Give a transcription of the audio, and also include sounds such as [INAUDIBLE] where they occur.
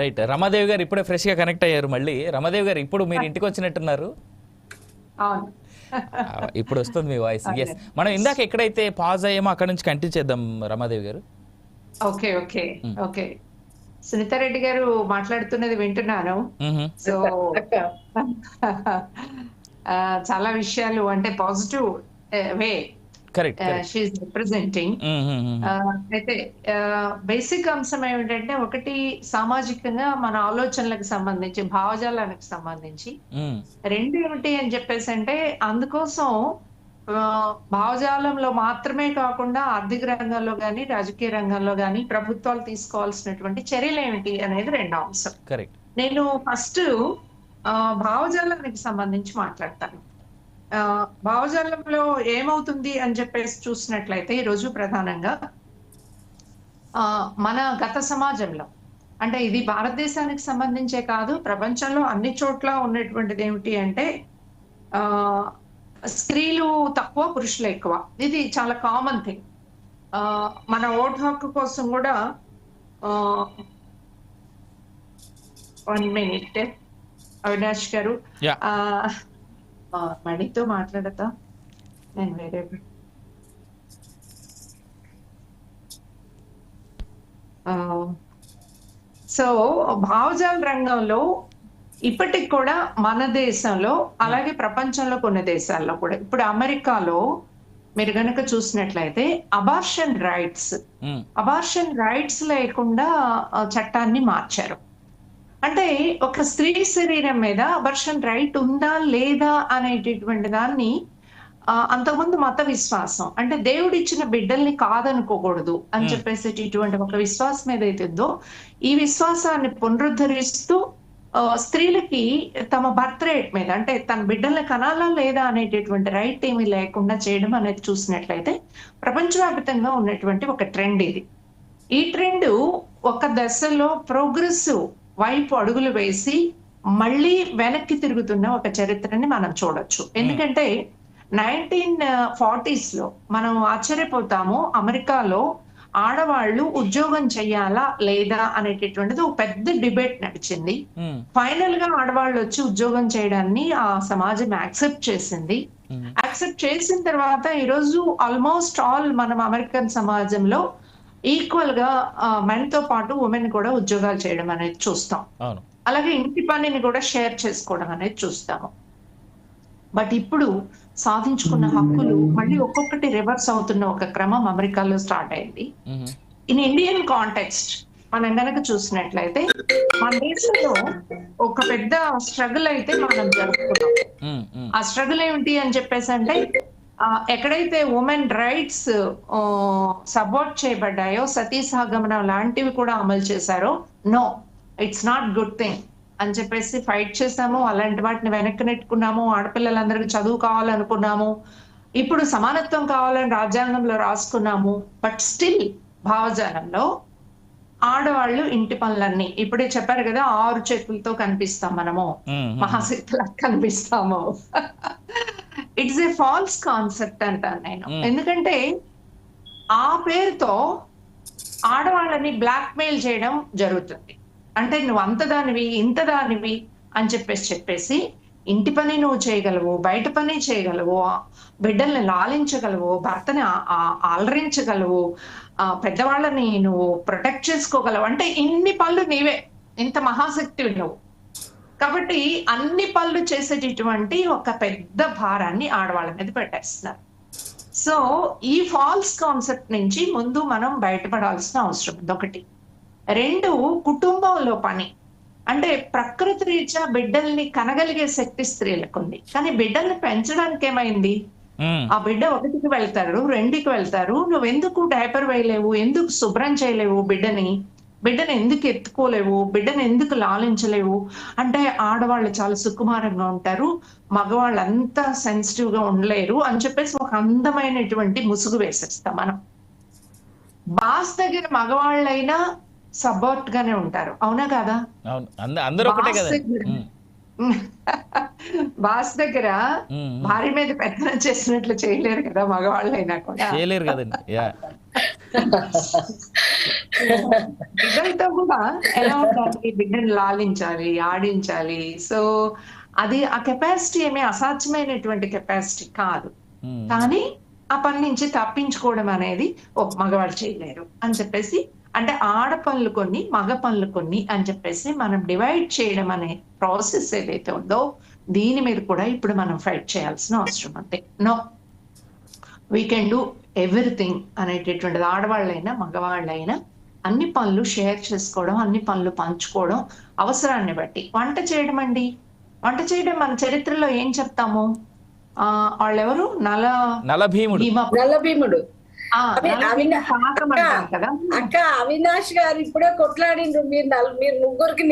Right. Ramadevi గారు ఇప్పుడే ఫ్రెష్గా కనెక్ట్ అయ్యారు మళ్ళీ. రమాదేవి గారు ఇప్పుడు మీరు ఇంటికి వచ్చినట్టున్నారు? ఇప్పుడు వస్తుంది మీ వాయిస్. ఎస్ మనం ఇందాక ఎక్కడైతే పాజ్ అయ్యామో అక్కడ నుంచి కంటిన్యూ చేద్దాం Ramadevi garu. Okay okay okay. Sunitha Reddy గారు మాట్లాడుతున్నది వింటున్నాను. సో చాలా విషయాలు అంటే positive way she representing hmm, hmm, hmm. అయితే బేసిక్ అంశం ఏమిటంటే ఒకటి సామాజికంగా మన ఆలోచనలకు సంబంధించి భావజాలానికి సంబంధించి. మ్మ్. రెండు ఏమిటి అని చెప్పేసి అంటే అందుకోసం భావజాలంలో మాత్రమే కాకుండా ఆర్థిక రంగంలో కానీ రాజకీయ రంగంలో కానీ ప్రభుత్వాలు తీసుకోవాల్సినటువంటి చర్యలు ఏమిటి అనేది రెండో అంశం. కరెక్ట్ నేను ఫస్ట్ భావజాలానికి సంబంధించి మాట్లాడతాను. భావజాలంలో ఏమవుతుంది అని చెప్పేసి చూసినట్లయితే ఈరోజు ప్రధానంగా ఆ, మన గత సమాజంలో అంటే ఇది భారతదేశానికి సంబంధించే కాదు ప్రపంచంలో అన్ని చోట్ల ఉన్నటువంటిది ఏమిటి అంటే ఆ స్త్రీలు తక్కువ పురుషులు ఎక్కువ. ఇది చాలా కామన్ థింగ్. మన ఓటు హక్కు కోసం కూడా వన్ మినిట్ అవినాష్ గారు. మణితో మాట్లాడతా నేను వేరే ఆ, సో భావజాల రంగంలో ఇప్పటికి కూడా మన దేశంలో అలాగే ప్రపంచంలో కొన్ని దేశాల్లో కూడా ఇప్పుడు అమెరికాలో మీరు గనక చూసినట్లయితే అబార్షన్ రైట్స్. అబార్షన్ రైట్స్ లేకుండా చట్టాన్ని మార్చారు అంటే ఒక స్త్రీ శరీరం మీద అబర్షన్ రైట్ ఉందా లేదా అనేటటువంటి దాన్ని అంతకుముందు మత విశ్వాసం. అంటే దేవుడు ఇచ్చిన బిడ్డల్ని కాదనుకోకూడదు అని చెప్పేసి ఇటువంటి ఒక విశ్వాసం ఏదైతే ఉందో ఈ విశ్వాసాన్ని పునరుద్ధరిస్తూ స్త్రీలకి తమ బర్త్ రేట్ మీద అంటే తన బిడ్డల్ని కనాలా లేదా అనేటటువంటి రైట్ ఏమీ లేకుండా చేయడం అనేది చూసినట్లయితే ప్రపంచవ్యాప్తంగా ఉన్నటువంటి ఒక ట్రెండ్ ఇది. ఈ ట్రెండ్ ఒక దశలో ప్రోగ్రెసివ్ వైపు అడుగులు వేసి మళ్ళీ వెనక్కి తిరుగుతున్న ఒక చరిత్రని మనం చూడొచ్చు ఎందుకంటే నైన్టీన్ ఫార్టీస్లో మనం ఆశ్చర్యపోతాము అమెరికాలో ఆడవాళ్ళు ఉద్యోగం చేయాలా లేదా అనేటటువంటిది ఒక పెద్ద డిబేట్ నడిచింది మ్మ్. ఫైనల్గా ఆడవాళ్ళు వచ్చి ఉద్యోగం చేయడాన్ని ఆ సమాజం యాక్సెప్ట్ చేసింది మ్మ్. యాక్సెప్ట్ చేసిన తర్వాత ఈరోజు ఆల్మోస్ట్ ఆల్ మనం అమెరికన్ సమాజంలో ఈక్వల్గా మెన్తో పాటు ఉమెన్ కూడా ఉద్యోగాలు చేయడం అనేది చూస్తాం అలాగే ఇంటి పనిని కూడా షేర్ చేసుకోవడం అనేది చూస్తాము బట్ ఇప్పుడు సాధించుకున్న హక్కులు మళ్ళీ ఒక్కొక్కటి రివర్స్ అవుతున్న ఒక క్రమం అమెరికాలో స్టార్ట్ అయింది. ఇన్ ఇండియన్ కాంటెక్స్ట్ మనం గనక చూసినట్లయితే మన దేశంలో ఒక పెద్ద స్ట్రగుల్ అయితే మనం జరుపుకున్నాం మ్మ్. మ్మ్. ఆ స్ట్రగుల్ ఏమిటి అని చెప్పేసి అంటే ఎక్కడైతే ఉమెన్ రైట్స్ సపోర్ట్ చేయబడ్డాయో సతీ సహగమనం లాంటివి కూడా అమలు చేశారో no it's not good thing అని చెప్పేసి ఫైట్ చేసాము అలాంటి వాటిని వెనక్కి నెట్టుకున్నాము. ఆడపిల్లలందరికీ చదువు కావాలనుకున్నాము. ఇప్పుడు సమానత్వం కావాలని రాజ్యాంగంలో రాసుకున్నాము. బట్ స్టిల్ భావజాలంలో ఆడవాళ్ళు ఇంటి పనులన్నీ ఇప్పుడే చెప్పారు కదా ఆరు చేతులతో కనిపిస్తాం మనము. మ్మ్. మహాశక్తులా కనిపిస్తాము. ఇట్స్ ఏ ఫాల్స్ కాన్సెప్ట్ అంటాను నేను. Mm. ఎందుకంటే ఆ పేరుతో ఆడవాళ్ళని బ్లాక్ మెయిల్ చేయడం జరుగుతుంది. అంటే నువ్వు అంత దానివి ఇంత దానివి అని చెప్పేసి చెప్పేసి ఇంటి పని నువ్వు చేయగలవు బయట పని చేయగలవు బిడ్డల్ని లాలించగలవు భర్తని ఆలరించగలవు ఆ పెద్దవాళ్ళని నువ్వు ప్రొటెక్ట్ చేసుకోగలవు. అంటే ఇన్ని పనులు నీవే. ఇంత మహాశక్తివి నువ్వు. కాబట్టి అన్ని పనులు చేసేటటువంటి ఒక పెద్ద భారాన్ని ఆడవాళ్ళ మీద పెట్టేస్తున్నారు. సో ఈ ఫాల్స్ కాన్సెప్ట్ నుంచి ముందు మనం బయటపడాల్సిన అవసరం ఉంది. ఒకటి. రెండు కుటుంబంలో పని. అంటే ప్రకృతి రీత్యా బిడ్డల్ని కనగలిగే శక్తి స్త్రీలకు ఉంది కానీ బిడ్డల్ని పెంచడానికి ఏమైంది. ఆ బిడ్డ ఒకటికి వెళ్తారు రెండుకి వెళ్తారు. నువ్వెందుకు డైపర్ వేయలేవు? ఎందుకు శుభ్రం చేయలేవు బిడ్డని? బిడ్డను ఎందుకు ఎత్తుకోలేవు? బిడ్డను ఎందుకు లాలించలేవు? అంటే ఆడవాళ్ళు చాలా సుకుమారంగా ఉంటారు. మగవాళ్ళు అంతా సెన్సిటివ్గా ఉండలేరు అని చెప్పేసి ఒక అందమైనటువంటి ముసుగు వేసేస్తాం మనం. బాస్ దగ్గర మగవాళ్ళైనా సపోర్ట్ గానే ఉంటారు. అవునా కదా? అవును. అంద- అందరూ ఒకటే బాస్ కదా దగ్గర-. [LAUGHS] భార్య మీద పెత్తనం చేసినట్లు చేయలేరు కదా మగవాళ్ళైనా కూడా. చేయలేరు కదండి. యా. [LAUGHS] బిడ్డలతో కూడా ఎలా ఉండాలి? బిడ్డను లాలించాలి ఆడించాలి. సో అది ఆ కెపాసిటీ ఏమీ అసాధ్యమైనటువంటి కెపాసిటీ కాదు. కానీ ఆ పని నుంచి తప్పించుకోవడం అనేది ఒక మగవాళ్ళు చేయలేరు అని చెప్పేసి అంటే ఆడ పనులు కొన్ని మగ పనులు కొన్ని అని చెప్పేసి మనం డివైడ్ చేయడం అనే ప్రాసెస్ ఏదైతే ఉందో దీని మీద కూడా ఇప్పుడు మనం ఫైట్ చేయాల్సిన అవసరం అంతే. No we can do everything అనేటటువంటిది ఆడవాళ్ళైనా మగవాళ్ళైనా అన్ని పనులు షేర్ చేసుకోవడం అన్ని పనులు పంచుకోవడం అవసరాన్ని బట్టి. వంట చేయడం అండి. వంట చేయడం మన చరిత్రలో ఏం చెప్తాము? ఆ వాళ్ళెవరు? నల నల భీముడు భీమ నల్ల భీముడు ఆ, అవి- నల అవి- భీమ పాకం అంటాం కదా. అక్క అవినాష్ గారు ఇప్పుడే కొట్లాడిండ్రు. మీరు నల్- మీరు ముగ్గురికి